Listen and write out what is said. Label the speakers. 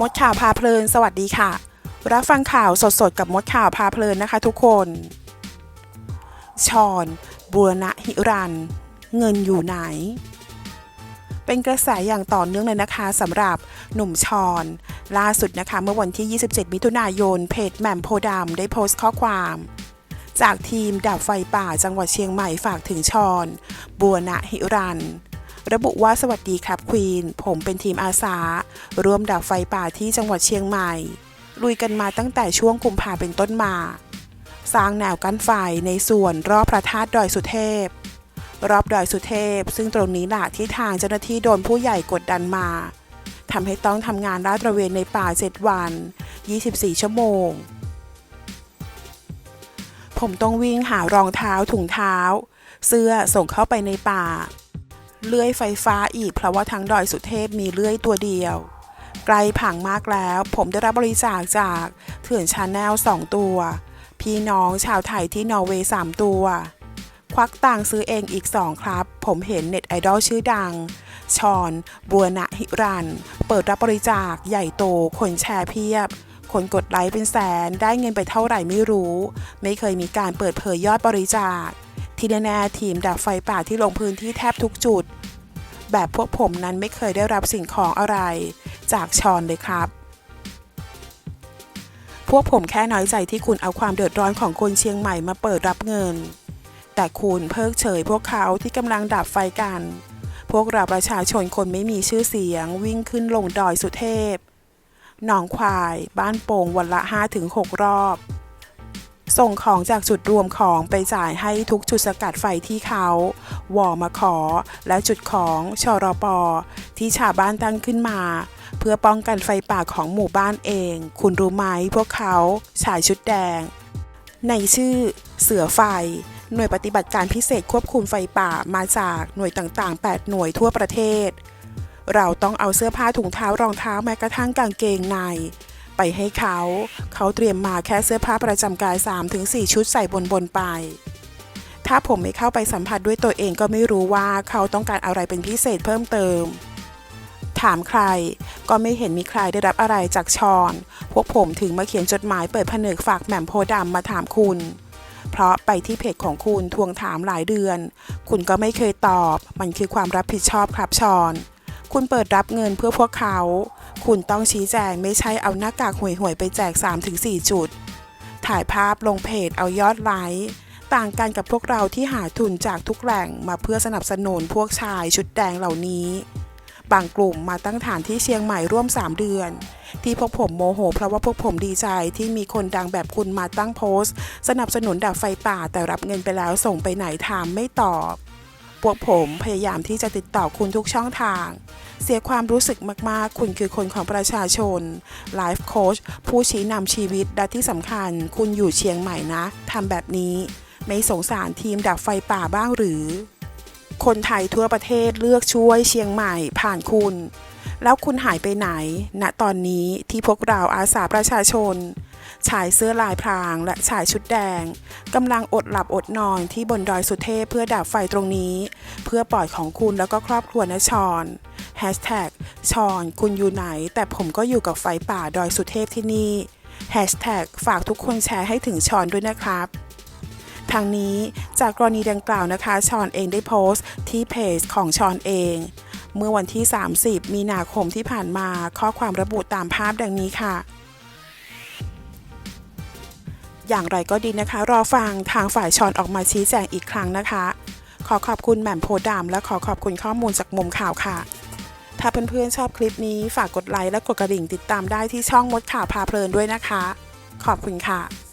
Speaker 1: มดข่าวพาเพลิน สวัสดีค่ะ รับฟังข่าวสดๆ กับมดข่าวพาเพลินนะคะทุกคน ชอนบุรณหิรัน เงินอยู่ไหน เป็นกระแสอย่างต่อเนื่องเลยนะคะสำหรับหนุ่มชอน ล่าสุดนะคะ เมื่อวันที่ 27 มิถุนายน เพจแหม่มโพดำได้โพสต์ข้อความจากทีมดับไฟป่าจังหวัดเชียงใหม่ฝากถึงชอน บัวณหิรัน ระบุว่าสวัสดีครับควีน ผมเป็นทีมอาสา ร่วมดับไฟป่าที่จังหวัดเชียงใหม่ ลุยกันมาตั้งแต่ช่วงกุมภาเป็นต้นมา สร้างแนวกั้นไฟในส่วนรอบพระธาตุดอยสุเทพ รอบดอยสุเทพ ซึ่งตรงนี้แหละที่ทางเจ้าหน้าที่โดนผู้ใหญ่กดดันมาทำให้ต้องทำงานลาดตระเวนในป่า 7 วัน 24 ชั่วโมง ผมต้องวิ่งหารองเท้าถุงเท้า เสื้อส่งเข้าไปในป่า เลื่อยไฟฟ้าอีกเพราะว่าทั้งดอยสุเทพมีเลื่อยตัวเดียว ไกลผังมากแล้ว ผมได้รับบริจาคจากเถื่อนชาแนล2ตัว พี่น้องชาวไทยที่นอร์เวย์3ตัว ควักตังซื้อเองอีก2ครับ ผมเห็นเน็ตไอดอลชื่อดัง ชอนบัวณหิรัน เปิดรับบริจาคใหญ่โตคนแชร์เพียบคนกดไลค์เป็นแสนได้เงินไปเท่าไหร่ไม่รู้ ไม่เคยมีการเปิดเผยยอดบริจาค ที่แน่ๆทีมดับไฟป่าที่ลงพื้นที่แทบทุกจุด แบบพวกผมนั้นไม่เคยได้รับสิ่งของอะไร จากชอนเลยครับ พวกผมแค่น้อยใจที่คุณเอาความเดือดร้อนของคนเชียงใหม่มาเปิดรับเงิน แต่คุณเพิกเฉยพวกเขาที่กำลังดับไฟกัน พวกเราประชาชนคนไม่มีชื่อเสียง วิ่งขึ้นลงดอยสุเทพหนองควาย บ้านโป่งวันละ 5-6 รอบ ส่งของจากจุดรวมของไปจ่ายให้ทุกจุดสกัดไฟที่เขาวอมาขอ และจุดของชรปอที่ชาวบ้านตั้งขึ้นมา เพื่อป้องกันไฟป่าของหมู่บ้านเอง คุณรู้ไหมพวกเขาชายชุดแดง ในชื่อ เสือไฟ หน่วยปฏิบัติการพิเศษควบคุมไฟป่ามาจากหน่วยต่างๆ 8 หน่วยทั่วประเทศ เราต้องเอาเสื้อผ้าถุงเท้ารองเท้าแม้กระทั่งกางเกงใน ไปให้เขา เขาเตรียมมาแค่เสื้อผ้าประจำกาย 3-4 ชุดใส่บนๆไป ถ้าผมไม่เข้าไปสัมผัสด้วยตัวเองก็ไม่รู้ว่าเขาต้องการอะไรเป็นพิเศษเพิ่มเติม ถามใครก็ไม่เห็นมีใครได้รับอะไรจากชอน พวกผมถึงมาเขียนจดหมายเปิดผนึกฝากแหม่มโพดำมาถามคุณ เพราะไปที่เพจของคุณทวงถามหลายเดือน คุณก็ไม่เคยตอบ มันคือความรับผิดชอบครับชอน คุณเปิดรับเงินเพื่อพวกเขา คุณต้องชี้แจงไม่ใช่เอาหน้ากากห่วยๆไปแจก 3-4 จุด ถ่ายภาพลงเพจเอายอดไลค์ต่างกันกับพวกเราที่หาทุนจากทุกแหล่งมาเพื่อสนับสนุนพวกชายชุดแดงเหล่านี้ บางกลุ่มมาตั้งฐานที่เชียงใหม่ร่วม 3 เดือน ที่พวกผมโมโห เพราะว่าพวกผมดีใจที่มีคนดังแบบคุณมาตั้งโพสต์ สนับสนุนดับไฟป่าแต่รับเงินไปแล้วส่งไปไหนถามไม่ตอบ วกผมพยายามที่จะติดต่อคุณทุกช่องทาง เสียความรู้สึกมากๆ คุณคือคนของประชาชนไลฟ์โค้ชผู้ชี้นำชีวิต และที่สำคัญ คุณอยู่เชียงใหม่นะทำแบบนี้ ไม่สงสารทีมดับไฟป่าบ้างหรือ คนไทยทั่วประเทศเลือกช่วยเชียงใหม่ผ่านคุณ แล้วคุณหายไปไหนณตอนนี้ที่พวกเราอาสาประชาชน ชายเสื้อลายพรางและชายชุดแดงกำลังอดหลับอดนอนที่บนดอยสุเทพเพื่อดับไฟตรงนี้ เพื่อปล่อยของคุณแล้วก็ครอบครัวนชอนแฮชแท็กชอนคุณอยู่ไหน แต่ผมก็อยู่กับไฟป่าดอยสุเทพที่นี่แฮชแท็กฝากทุกคนแชร์ให้ถึงชอนด้วยนะครับทางนี้จากกรณีดังกล่าวนะคะ ชอนเองได้โพสต์ที่เพจของชอนเอง เมื่อวันที่ 30 มีนาคมที่ผ่านมาข้อความระบุตามภาพดังนี้ค่ะ อย่างไรก็ดีนะคะ รอฟังทางฝ่ายชอนออกมาชี้แจงอีกครั้งนะคะ ขอขอบคุณแหม่มโพดามและขอขอบคุณข้อมูลจากมุมข่าวค่ะ ถ้าเพื่อนๆชอบคลิปนี้ฝากกดไลค์และกดกระดิ่งติดตามได้ที่ช่องมดข่าวพาเพลินด้วยนะคะ ขอบคุณค่ะ